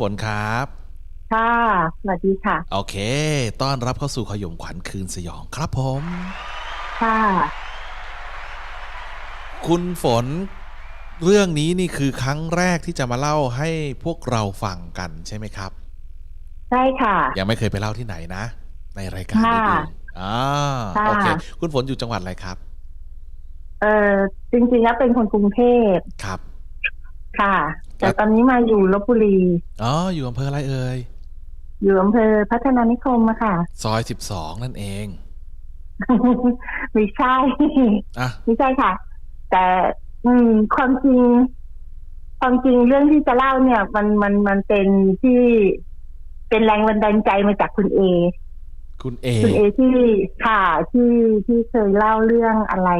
ฝนครับ ค่ะ สวัสดีค่ะ โอเค ต้อนรับเข้าสู่ขยมขวัญคืนสยองครับผม ค่ะ คุณฝน เรื่องนี้นี่คือครั้งแรกที่จะมาเล่าให้พวกเราฟังกันใช่ไหมครับ ใช่ค่ะ ยังไม่เคยไปเล่าที่ไหนนะ ในรายการค่ะอื่นๆอ่าค่ะ โอเค คุณฝนอยู่จังหวัดอะไรครับ เออจริงๆแล้วเป็นคนกรุงเทพครับ ค่ะ แต่ตอนนี้มาอยู่ลบบุรีอ๋ออยู่อำเภออะไรเอ่ยอยู่อำเภอพัฒนานิคมอะค่ะ ซอยสิบสองนั่นเองไม่ใช่อะไม่ใช่ค่ะ แต่อืมความจริงความจริงเรื่องที่จะเล่าเนี่ย มันมันมันเป็นที่เป็นแรงบันดาลใจมาจากคุณเอ คุณเอคุณเอที่ค่ะที่ที่เคยเล่าเรื่องอะไร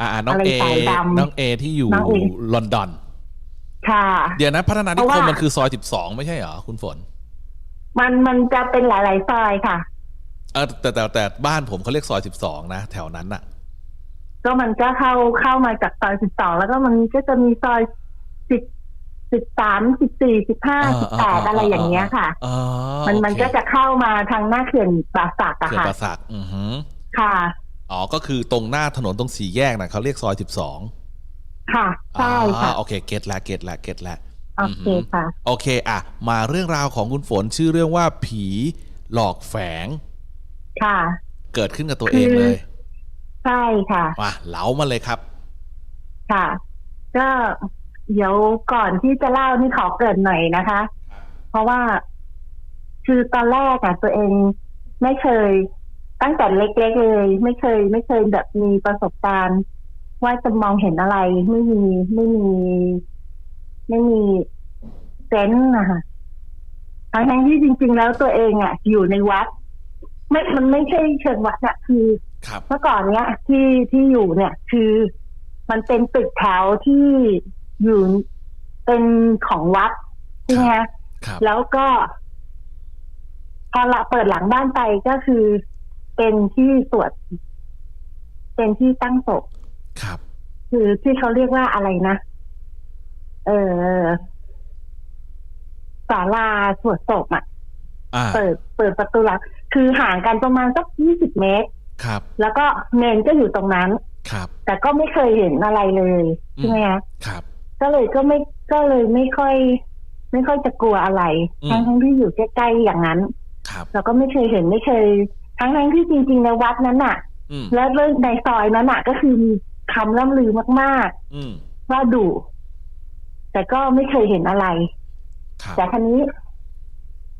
อ่าน้องอะไรเอสายดำน้องเอที่อยู่น้องเอลอนดอน ค่ะ เดี๋ยวนะพัฒนานิเพราะคมว่ามัมันคือซอยสิบสองไม่ใช่เหรอคุณฝน มันมันจะเป็นหลาย ๆ ซอยค่ะ เออแต่แต่แต่บ้านผมเขาเรียกซอยสิบสองนะแถวนั้นน่ะก็มันก็เข้าเข้ามาจากซอยสิบสองแล้วก็มันก็จะมีซอยสิบสิบสามสิบสี่สิบห้าสิบแปดอะไรอย่างเงี้ยค่ะอ๋อมันโอเคมันก็จะเข้ามาทางหน้าเขื่อนป่าสักอะเขื่อนค่ะประสักอือหือค่ะอ๋อก็คือตรงหน้าถนนตรงสี่แยกน่ะเขาเรียกซอยสิบสอง ค่ะใช่ค่ะโอเคเก็ตละเก็ตละเก็ตละโอเคค่ะโอเคอะมาเรื่องราวของคุณฝนชื่อเรื่องว่าผีหลอกแฝง ค่ะ เกิดขึ้นกับตัวเองเลย ใช่ค่ะมาเล้ามาเลยครับ ค่ะ ก็เดี๋ยวก่อนที่จะเล่านี่ขอเกริดหน่อยนะคะ เพราะว่าคือตอนแรกอะตัวเองไม่เคย ตั้งแต่เล็กๆเลย ไม่เคย ไม่เคยแบบมีประสบการณ์ ว่าจะมองเห็นอะไรไม่มีไม่มี ไม่มีเซนส์นะคะทั้งๆที่จริง ๆ แล้วตัวเองอะอยู่ในวัด ไม่มันไม่ใช่เชิงวัดอะคือครับเมื่อก่อนเนี้ย ที่ที่อยู่เนี่ย คือมันเป็นตึกแถวที่อยู่เป็นของวัดใช่ไหมคะครับแล้วก็พอละเปิดหลังบ้านไปก็คือเป็นที่สวดเป็นที่ตั้งศพ ครับ คือที่เขาเรียกว่าอะไรนะ เออศาลาสวดศพอะอ่าเปิดเปิดประตูหลังคือห่างกันประมาณสักยี่สิบเมตร ครับ แล้วก็เมนก็อยู่ตรงนั้น ครับ แต่ก็ไม่เคยเห็นอะไรเลยใช่ไหมคะครับ ก็เลยก็ไม่ก็เลยไม่ค่อย ไม่ค่อยจะกลัวอะไรอืมทั้งทั้งที่อยู่ใกล้ๆอย่างนั้น ครับเราก็ไม่เคยเห็นไม่เคย ทั้งทั้งที่จริงๆในวัดนั้นน่ะอืมแล้วเรื่องในซอยนั้นน่ะ ก็คือมี คำล่ำลือมากอืมๆ ว่าดุแต่ก็ไม่เคยเห็นอะไร ครับแต่ครั้นี้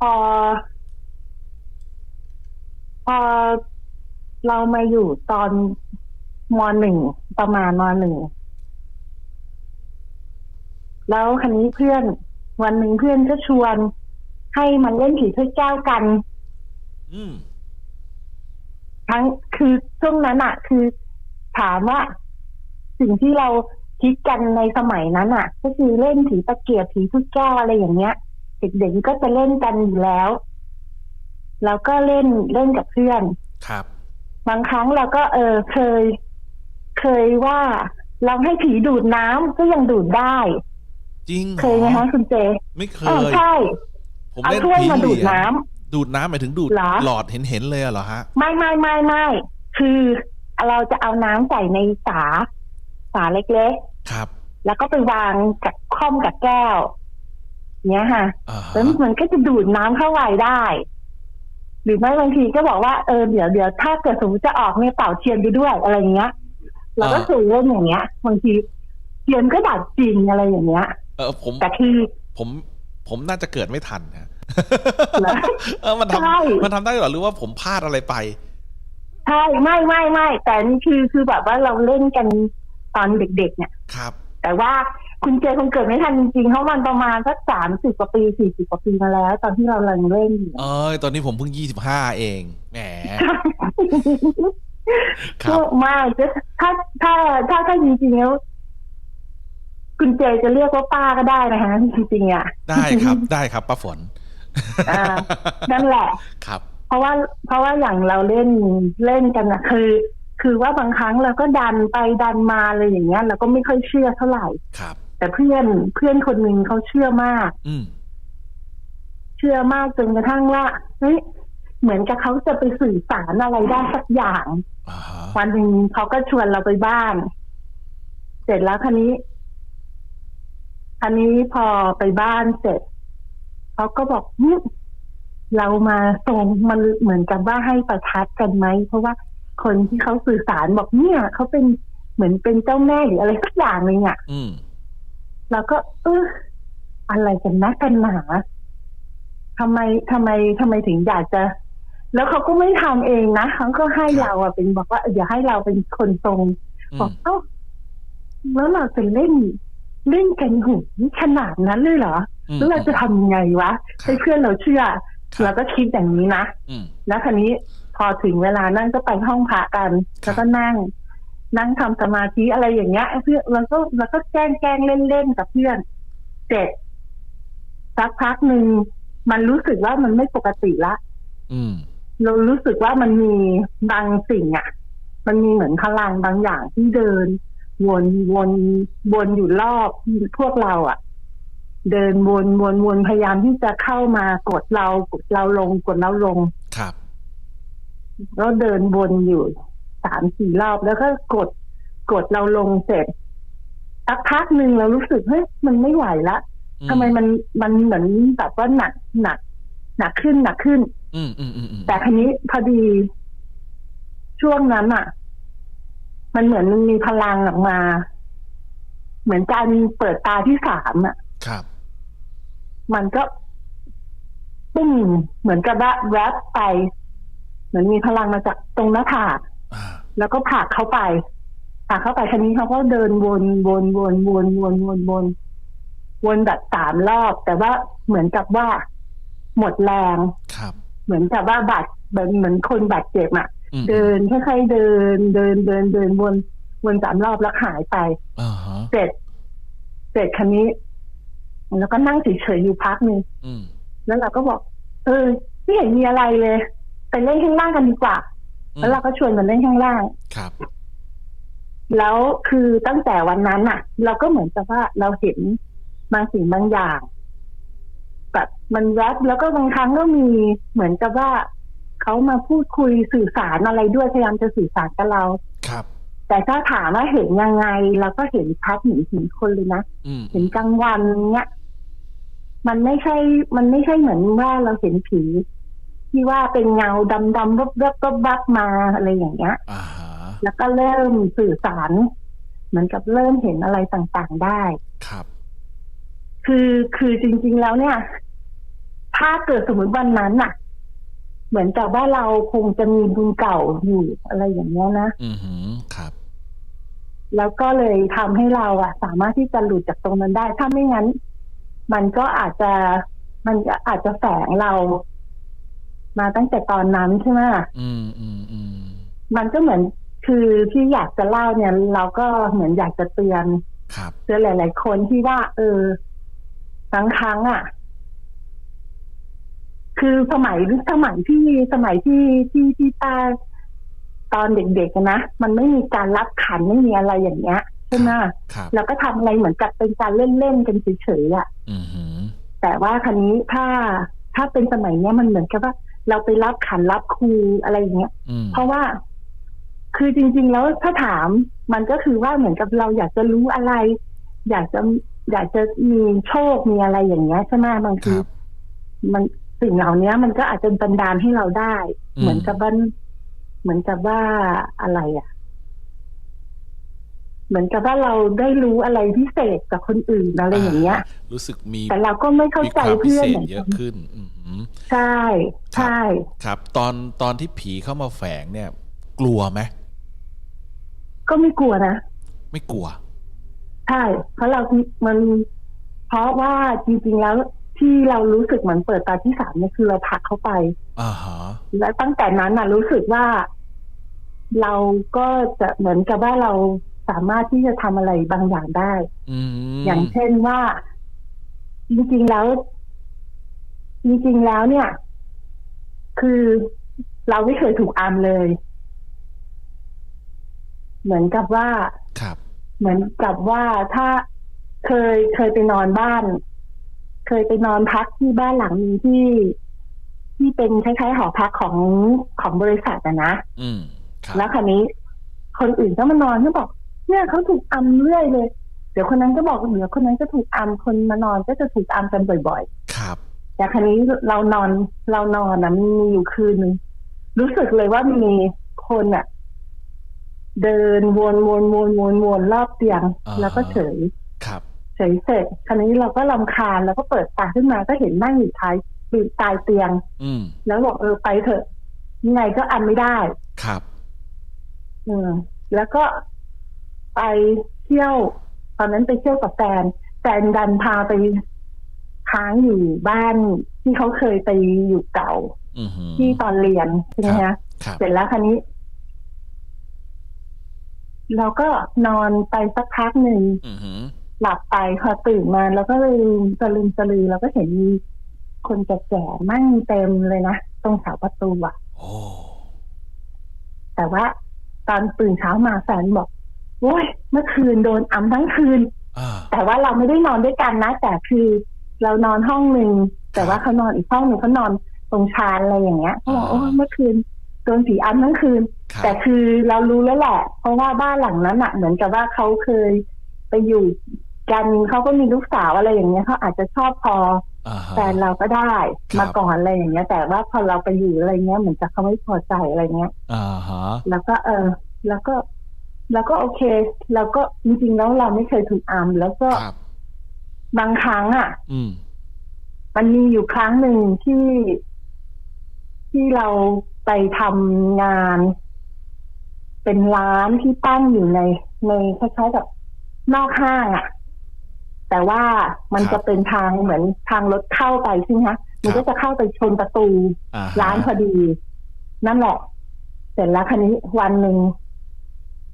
พอพอเรามาอยู่ตอนมหนึ่งประมาณมหนึ่ง แล้วคันนี้เพื่อน วันหนึ่งเพื่อนก็ชวน ให้มันเล่นผีถ้วยแก้วกัน อืมทั้งคือช่วงนั้นอะคือถามว่า สิ่งที่เราคิดกันในสมัยนั้นอะก็คือเล่นผีตะเกียบผีถ้วยแก้วอะไรอย่างเงี้ยเด็กๆก็จะเล่นกันอยู่แล้วแล้วก็เล่นเล่นกับเพื่อนครับ บางครั้งเราก็เออเคย เคยว่าลองให้ผีดูดน้ำก็ยังดูดได้ จริงหรอเคยไหมคะคุณเจ ไม่เคเออยใช่ ผมเอาเล่นถ้วยผีมาเหดูรีดยญน้ำดูดน้ำหมายถึงดูดเหรอหลอดเห็นเห็นๆเลยอะเหรอฮะ ไม่ไม่ไม่ไม่คือเราจะเอาน้ำใส่ในฝา ฝาเล็กครับๆแล้วก็ไปวางกับค่อมกับแก้ว เนี้ยค่ะอ่าฮะแล้วมันก็จะดูดน้ำเข้าไปได้ หรือไม่บางทีก็บอกว่าเออเดี๋ยวเดี๋ยวถ้าเกิดสมมติจะออกเนี่ยเป่าเทียนไปด้วยอะไรอย่างเงี้ย เราก็เคยเล่นอย่างเงี้ย บางทีเทียนก็ดับจริงอะไรอย่างเงี้ย เออผมแต่คือผมผมน่าจะเกิดไม่ทันนะเหรอเออมันใช่ทำมันทำได้เหรอหรือว่าผมพลาดอะไรไปใช่ไม่ไม่ไม่แต่นี่คือคือแบบว่าเราเล่นกัน ตอนเด็กๆ เนี่ย ครับ แต่ว่าคุณเจคงเกิดไม่ทันจริงๆเพราะมันประมาณสักสามสิบกว่าปีสี่สิบกว่าปีมาแล้ว ตอนที่เรากำลังเล่นอยู่เอ้ยตอนนี้ผมเพิ่งยี่สิบห้าเองแหมครัก็บไมาถ้าถ้าถ้าถ้าจริงๆแล้วคุณเจจะเรียกว่าป้าก็ได้นะคะจริงๆอะได้ครับได้ครับป้าฝนอ่านั่นแหละ ครับ เพราะว่าเพราะว่าอย่างเราเล่นเล่นกันนะคือ คือว่าบางครั้งเราก็ดันไปดันมาเลยอย่างเงี้ยเราก็ไม่ค่อยเชื่อเท่าไหร่ครับ แต่เพื่อนเพื่อนคนหนึ่งเขาเชื่อมาก อืมชื่อมากจนกระทั่งว่าเฮ้ยเหมือนกับเขาจะไปสื่อสารอะไรได้สักอย่างอ่าฮะวันหนึ่งเขาก็ชวนเราไปบ้าน เสร็จแล้วคันนี้คันนี้พอไปบ้านเสร็จเขาก็บอกหึเรามาส่งมันเหมือนกับว่าให้ประทัดกันไหมเพราะว่า คนที่เขาสื่อสารบอกเนี่ยเขาเป็นเหมือนเป็นเจ้าแม่หรืออะไรสักอย่างหนึ่งอะอืมเราก็ เอออะไรกันนะกันหนาทำไมทำไมทำไมถึงอยากจะ แล้วเขาก็ไม่ทำเองนะเขาก็ให้เราอะเป็นบอกว่าเออเดี๋ยวให้เราเป็นคนทรงอืบอกมเอ้าแล้วเราจะเล่นเล่นกันหูขนาดนั้นเลยเหรออืมแล้วเราจะทำยังไงวะครับให้เพื่อนเราเชื่อครับเราก็คิดอย่างนี้นะอืมแล้วคันนี้ พอถึงเวลานั่นก็ไปห้องพระกันครับแล้วก็นั่ง นั่งทำสมาธิอะไรอย่างเงี้ยเพื่อนเราก็เราก็แกล้งแกล้งเล่นเล่นๆกับเพื่อนเสร็จสักพักหนึ่งมันรู้สึกว่ามันไม่ปกติละอืมเรารู้สึกว่ามันมีบางสิ่งอะ่ะ มันมีเหมือนพลังบางอย่างที่เดิน วนวนวนอยู่รอบพวกเราอะ่ะ เดินวนวนวนพยายามที่จะเข้ามากดเรากดเราลงกดเราลง ครับก็เดินวนอยู่สามสี่รอบแล้วก็กดกดเราลงเสร็จสักพักหนึ่งเรารู้สึกเฮ้ยมันไม่ไหวละอืทำไมมันมันเหมือนแบบว่าหนักหนัก หนักขึ้นหนักขึ้นอืมอืมอืมอืมแต่ทีนี้พอดี ช่วงนั้นอะ มันเหมือนมันมีพลังออกมา เหมือนการเปิดตาที่สามอะ ครับ มันก็ปุ้งเหมือนกับว่าแวบไป เหมือนมีพลังมาจากตรงหน้าผากอ่าแล้วก็ผลักเข้าไปผลักเข้าไปทีนี้เขาก็เดินวนวนวนวนวนวนวนวนแบบสามรอบ แต่ว่าเหมือนกับว่า หมดแรงครับ เหมือนกับว่าบาดเหมือนเหมือนคนบาดเจ็บอะอืมเดินค่อยๆเดิน เดินเดินเดินวนวนสามรอบแล้วหายไปอ่าฮะเสร็จเสร็จคันนี้ แล้วก็นั่งเฉยๆอยู่พักหนึ่งอืมแล้วเราก็บอก เออไม่เห็นมีอะไรเลย ไปเล่นข้างล่างกันดีกว่าอืมแล้วเราก็ชวนมันเล่นข้างล่าง ครับ แล้วคือตั้งแต่วันนั้นน่ะเราก็เหมือนกับว่าเราเห็นบางสิ่งบางอย่างแบบมันแวบแล้วก็บางครั้งก็มีเหมือนกับว่าเขามาพูดคุยสื่อสารอะไรด้วยพยายามจะสื่อสารกับเรา ครับ แต่ถ้าถามว่าเห็นยังไงเราก็เห็นชัดเห็นเห็นคนเลยนะอืมเห็นกลางวันเนี้ยมันไม่ใช่ มันไม่ใช่เหมือนว่าเราเห็นผี ที่ว่าเป็นเงาดำดำๆวับวับวับวับมาอะไรอย่างเงี้ยอ่าฮะแล้วก็เริ่มสื่อสาร เหมือนกับเริ่มเห็นอะไรต่างๆได้ครับ คือคือจริง ๆแล้วเนี่ย ถ้าเกิดสมมติวันนั้นน่ะ เหมือนกับว่าเราคงจะมีบุญเก่าอยู่อะไรอย่างเงี้ยนะอืมหืมครับ แล้วก็เลยทำให้เราอะสามารถที่จะหลุดจากตรงนั้นได้ ถ้าไม่งั้น มันก็อาจจะมันก็อาจจะแฝงเรา มาตั้งแต่ตอนนั้นใช่ไหมอืมอืมอืมมันก็เหมือนคือที่อยากจะเล่าเนี่ย เราก็เหมือนอยากจะเตือนครับเตือนหลาย ๆ คนที่ว่า เออบางครั้งอะ คือสมัยสมัยที่สมัยที่ที่ที่ป้าตอนเด็กๆอะนะมันไม่มีการรับขันไม่มีอะไรอย่างเงี้ยใช่ไหมครับเราก็ทำอะไรเหมือนกับเป็นการเล่นๆกันเฉยๆอะอืมหืมแต่ว่าครั้นี้ถ้าถ้าเป็นสมัยเนี้ยมันเหมือนกับว่า เราไปรับขันรับครูอะไรอย่างเงี้ยอืมเพราะว่า คือจริง ๆ แล้วถ้าถามมันก็คือว่าเหมือนกับเราอยากจะรู้อะไร อยากจะอยากจะมีโชคมีอะไรอย่างเงี้ยใช่ไหมบางคทีรับมันสิ่งเหล่านี้มันก็อาจจะบันดาลให้เราได้อืมเหมือนกับว่าเหมือนกับว่าอะไรอะ เหมือนกับว่าเราได้รู้อะไรพิเศษกับคนอื่นอะไรอย่างเงี้ย รู้สึกมีแต่เราก็ไม่เข้ามีใจความพิเพื่อนเศษเหมือนเยกัอะนขึ้นอืมหืมใช่ใช่ครับ ตอนตอนที่ผีเข้ามาแฝงเนี่ย กลัวไหมก็ไม่กลัวนะไม่กลัวใช่เพราะเรา มัน เพราะว่าจริงๆแล้วที่เรารู้สึกเหมือนเปิดตาที่สามเนี่ยคือเราผลักเข้าไปอ่าฮะและตั้งแต่นั้นน่ะ รู้สึกว่า เราก็จะเหมือนกับว่าเรา สามารถที่จะทำอะไรบางอย่างได้อืมอย่างเช่นว่า จริงๆแล้วจริงๆแล้วเนี่ย คือเราไม่เคยถูกอามเลย เหมือนกับว่าครับ เหมือนกับว่าถ้าเคยเคยไปนอนบ้าน เคยไปนอนพักที่บ้านหลังหนึงที่ที่เป็นคล้ายๆหอพักของของบริษัทอะนะ อืมครับแล้วคราวนี้ คนอื่นก็มานอนก็บอก เนี่ยเขาถูกอัมเรื่อยเลย เดี๋ยวคนนั้นก็บอกเดี๋ยวคนนั้นก็ถูกอัมคนมานอนก็จะถูกอัมกันบ่อยครับๆแต่คราวนี้เรานอนเรานอนนะมีอยู่คืนหนึงรู้สึกเลยว่ามีคนอะเดินวนวนวนวนวนรอบเตียงแล้วก็เฉยครับเฉยเสร็จคราวนี้เราก็ลำคาญแล้วก็เปิดตาขึ้นมาก็เห็นนั่งอยู่ท้ายปีนตายเตียง อืมแล้วบอกเออไปเถอะยังไงก็อันไม่ได้ครับ อืมแล้วก็ ไปเที่ยว ตอนนั้นไปเที่ยวกับแฟนแฟนดันพาไปค้างอยู่บ้านที่เขาเคยไปอยู่เก่าอือหือที่ตอนเรียนใช่ไหมครัฮะบครับเสร็จแล้วคราวนี้ เราก็นอนไปสักพักหนึ่งอือหือหลับไปพอตื่นมาแล้วก็เลยสลืมสลือแล้วก็เห็นมีคนแก่ๆนั่งเต็มเลยนะตรงเสาประตูอะโอ้แต่ว่าตอนตื่นเช้ามาแฟนบอก โอ้ยเมื่อคืนโดนอัมทั้งคืนอ่าแต่ว่าเราไม่ได้นอนด้วยกันนะ แต่คือเรานอนห้องหนึ่งแต่ว่าเขานอนอีกห้องหนึ่งเขานอนตรงชานอะไรอย่างเงี้ยเขาบอกอ่าโอ้ยเมื่อคืนโดนผีอัมทั้งคืนครับแต่คือเรารู้แล้วแหละ เพราะว่าบ้านหลังนั้นอะเหมือนกับว่าเขาเคยไปอยู่กันเขาก็มีลูกสาวอะไรอย่างเงี้ยเขาอาจจะชอบพออ่าฮะแฟนเราก็ได้ครับมาก่อนอะไรอย่างเงี้ย แต่ว่าพอเราไปอยู่อะไรเงี้ยเหมือนกับเขาไม่พอใจอะไรเงี้ยอ่าฮะแล้วก็เออ แล้วก็ แล้วก็โอเค แล้วก็จริงๆแล้วเราไม่เคยถูกอัมแล้วก็ครับบางครั้งอะอืมมันมีอยู่ครั้งหนึ่งที่ที่เราไปทำงาน เป็นร้านที่ตั้งอยู่ใน ในคล้ายๆกับนอกห้างอะ แต่ว่ามันครับจะเป็นทางเหมือนทางรถเข้าไปใช่ไหมคะมันก็จะเข้าไปชนประตูอ่าฮะร้านพอดี นั่นแหละ เสร็จแล้วคันนี้วันหนึ่ง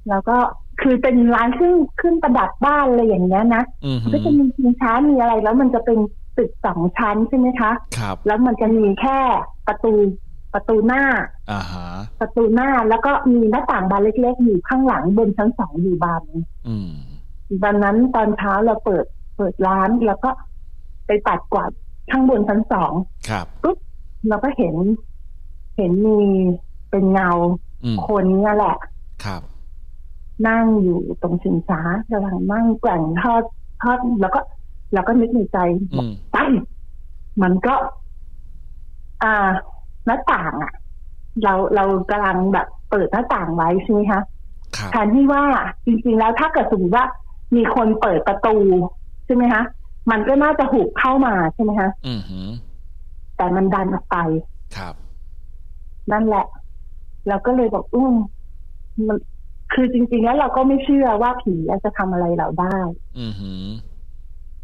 แล้วก็คือเป็นร้านขึ้นขึ้นประดับบ้านอะไรอย่างเงี้ยนะอือหืก็อจะมีชิงช้ามีอะไร แล้วมันจะเป็นตึกสองชั้นใช่ไหมคะครับแล้วมันจะมีแค่ประตูประตูหน้าอ่าฮะประตูหน้าแล้วก็มีหน้าต่างบานเล็กๆอยู่ข้างหลังบนชั้นสองอยู่บานหนึ่งอืมวันนั้นตอนเช้าเราเปิดเปิดร้านแล้วก็ไปปัดกวาดข้างบนชั้นสองครับปุ๊บเราก็เห็น เห็นมีเป็นเงาอืมคนเนี่ยแหละ ครับ นั่งอยู่ตรงชิงช้ากำลังนั่งแกว่งทอดทอดแล้วก็เราก็นึกในใจอืมไปมันก็ อ่าหน้าต่างอะ เราเรากำลังแบบเปิดหน้าต่างไว้ใช่ไหมคะครับแทนที่ว่าจริงๆแล้วถ้าเกิดสมมติว่ามีคนเปิดประตูใช่ไหมคะมันก็น่าจะหุบเข้ามาใช่ไหมคะอือหือแต่มันดันออกไป ครับ นั่นแหละ เราก็เลยบอกอุ้มมัน คือจริง ๆ แล้วเราก็ไม่เชื่อว่าผีจะทำอะไรเราได้อือหือ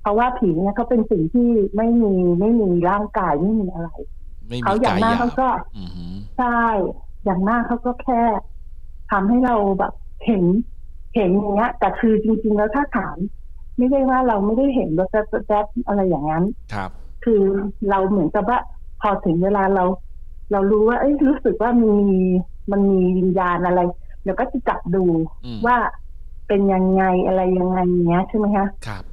เพราะว่าผีเนี่ยเขาเป็นสิ่งที่ไม่มีไม่มีร่างกายไม่มีอะไรไม่มีเขาอย่างกายมากหยาเขาบก็อือหือใช่อย่างมากเขาก็แค่ทำให้เราแบบเห็นเห็นอย่างเงี้ย แต่คือจริง ๆ แล้วถ้าถาม ไม่ได้ว่าเราไม่ได้เห็นรถแจ๊บๆอะไรอย่างนั้น ครับ คือเราเหมือนกับว่าพอถึงเวลาเรา เรารู้ว่า เอ้ยรู้สึกว่ามีมันมีวิญญาณอะไร เดี๋ยวก็จะจับดูอืมว่าเป็นยังไงอะไรยังไงอย่างเงี้ยใช่ไหมคะครับ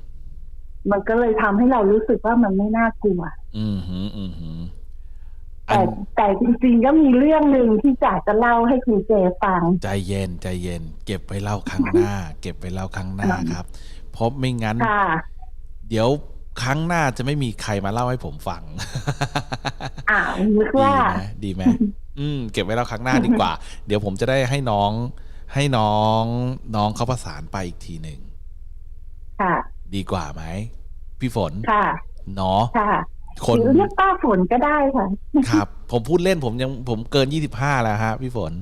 มันก็เลยทำให้เรารู้สึกว่ามันไม่น่ากลัว อือหืออือหืออัแต่นแต่จริงๆก็มีเรื่องหนึ่งที่อยากจะเล่าให้คุณเจฟัง ใจเย็นใจเย็น เก็บไว้เล่าครั้งหน้า เก็บไว้เล่าครั้งหน้าครับ เพราะไม่งั้นค่ะเดี๋ยวครั้งหน้าจะไม่มีใครมาเล่าให้ผมฟัง อ่านึกดีว่าไหมดีไหม อืมเก็บไว้เล่าครั้งหน้าดีกว่า เดี๋ยวผมจะได้ให้น้องให้น้องน้องเขาประสานไปอีกทีหนึ่งค่ะ ดีกว่าไหมพี่ฝนค่ะเนาะค่ะคนหรือเรียกป้าฝนก็ได้ค่ะ ครับ ผมพูดเล่นผมยังผมเกินยี่สิบห้าแล้วฮะพี่ฝน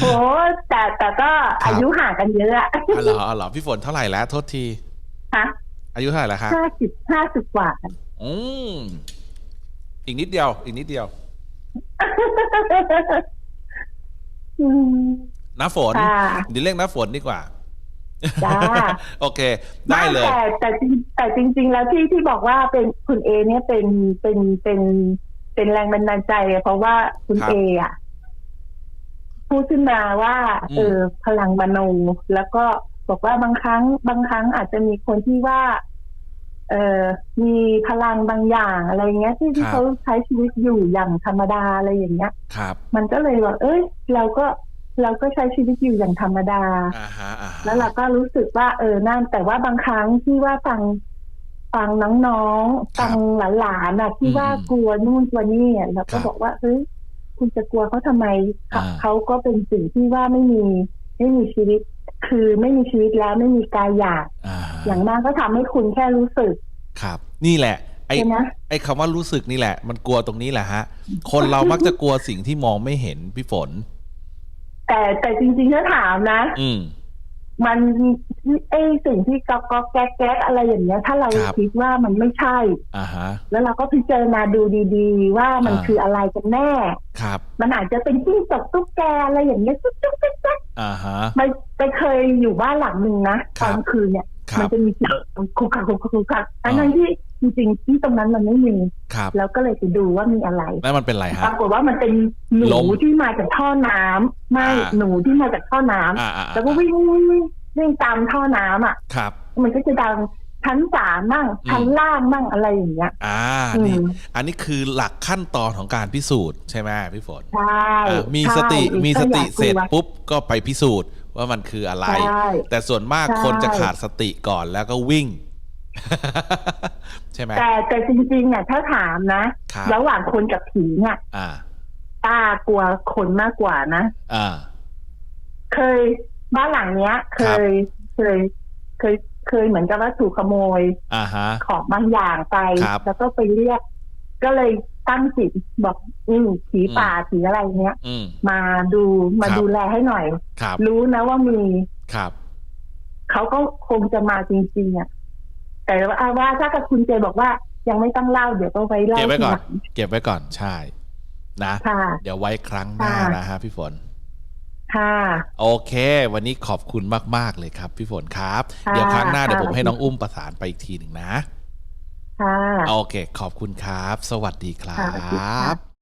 โหแต่แต่ก็ครับอายุห่างกันเยอะอะอ๋อเหรออ๋อเหรอพี่ฝนเท่าไหร่แล้ว โทษทีฮะอายุเท่าไหร่แล้วครับห้าสิบห้าสิบกว่าอืมอีกนิดเดียว อีกนิดเดียวอืม น้าฝนค่ะเดี๋ยวเรียกน้าฝนดีกว่าจ้าโอเค ได้เลยแต่แต่จริงแต่จริง ๆ แล้วที่ที่บอกว่าเป็นคุณเอ เนี่ยเป็นเป็นเป็นเป็นแรงบันดาลใจอะเพราะว่าคุณครับเออะพูดขึ้นมาว่าอืมเออพลังมโนแล้วก็บอกว่าบางครั้ง บางครั้งอาจจะมีคนที่ว่า เอ่อมีพลังบางอย่างอะไรเงี้ยที่ที่ครับเขาใช้ชีวิตอยู่อย่างธรรมดาอะไรอย่างเงี้ยครับ มันก็เลยว่าเอ้ย เราก็เราก็ใช้ชีวิตอยู่อย่างธรรมดาอ่าฮะอ่าฮะแล้วเราก็รู้สึกว่า เออนั่นแต่ว่าบางครั้งที่ว่าฟังฟังน้องๆฟังหลานๆน่ะที่ว่ากลัวนู่นกลัวนี่อะเราก็บอกว่าเฮ้ยคุณจะกลัวเขาทำไมเขาเขาก็เป็นสิ่งที่ว่าไม่มีไม่มีชีวิต คือไม่มีชีวิตแล้วไม่มีกายหยาบ อ่าฮะอย่างมากก็ทำให้คุณแค่รู้สึก ครับ นี่แหละ ไอ้ใช่ไหมไอ้คำว่ารู้สึกนี่แหละ มันกลัวตรงนี้แหละฮะ คนเรามักจะกลัวสิ่งที่มองไม่เห็นพี่ฝน แต่แต่จริงๆถ้าถามนะ อืมมันไอ้สิ่งที่ก๊อกก๊อกแก๊กแก๊กอะไรอย่างเงี้ย ถ้าเราครับคิดว่ามันไม่ใช่อ่าฮะ แล้วเราก็พิจารณาดูดีๆ ว่ามันอ่าคืออะไรกันแน่ ครับ มันอาจจะเป็นจิ้งจกตุ๊กแกอะไรอย่างเงี้ยจุ๊กจุ๊กจิ๊กจิ๊กอ่าฮะไปไปเคยอยู่บ้านหลังหนึ่งนะตครับอนคืนเนี่ยครั มับจะมีเสียงคุกคักคุกคักคุกคักทั้งอ่านั้นที่จริงๆที่ตรงนั้นมันไม่มีครับแล้วก็เลยไปดูว่ามีอะไรแล้วมันเป็นไรปฮะรากฏว่ามันเป็นหนูลมที่มาจากท่อน้ำไม่อ่าหนูที่มาจากท่อน้ำอ่าอ่าแล้วก็วิ่งวิ่งวิ่งวิ่งตามท่อน้ำอะครับ มันก็จะดังชั้นสามมั่งชั้นล่างมั่งอะไรอย่างเงี้ย อ่าอืนี่มอันนี้คือหลักขั้นตอนของการพิสูจน์ใช่ไหมพี่ฝนใช่อ่ามีใช่สติมีสติก็อยากเสร็จกลัวปุ๊บก็ไปพิสูจน์ ว่ามันคืออะไรใช่แต่ส่วนมากใช่คนจะขาดสติก่อนแล้วก็วิ่ง ใช่ไหมแต่แต่จริงๆเนี่ยถ้าถามนะครับระหว่างคนกับผีเนี่ยอ่าตากลัวคนมากกว่านะอ่า เคยบ้านหลังเนี้ย เคยเคยเคยเคยเหมือนกับว่าถูกขโมยอ่าฮะของบางอย่างไปครับแล้วก็ไปเรียก ก็เลย ตั้งจิตบอกอืมผีป่าผีอะไรเนี้ยอืม มาดูมาครับ ดูแลให้หน่อย ครับ รู้นะว่ามีครับ เขาก็คงจะมาจริงๆอะแต่ว่าเอาว่าถ้ากับคุณเจบอกว่ายังไม่ต้องเล่าเดี๋ยวก็ไว้เล่าเก็บไว้ก่อน ทีหลังเก็บไว้ก่อน ใช่ นะ ค่ะ เดี๋ยวไว้ครั้งหน้าค่ะ นะฮะพี่ฝน ค่ะ โอเค วันนี้ขอบคุณมาก ๆ เลยครับ พี่ฝนครับ ค่ะเดี๋ยวครั้งหน้าเดี๋ยวผมค่ะ ให้น้องอุ้มประสานไปอีกทีหนึ่งนะ ค่ะ โอเค ขอบคุณครับ สวัสดีครัค่ะสวัสดีค่ะบ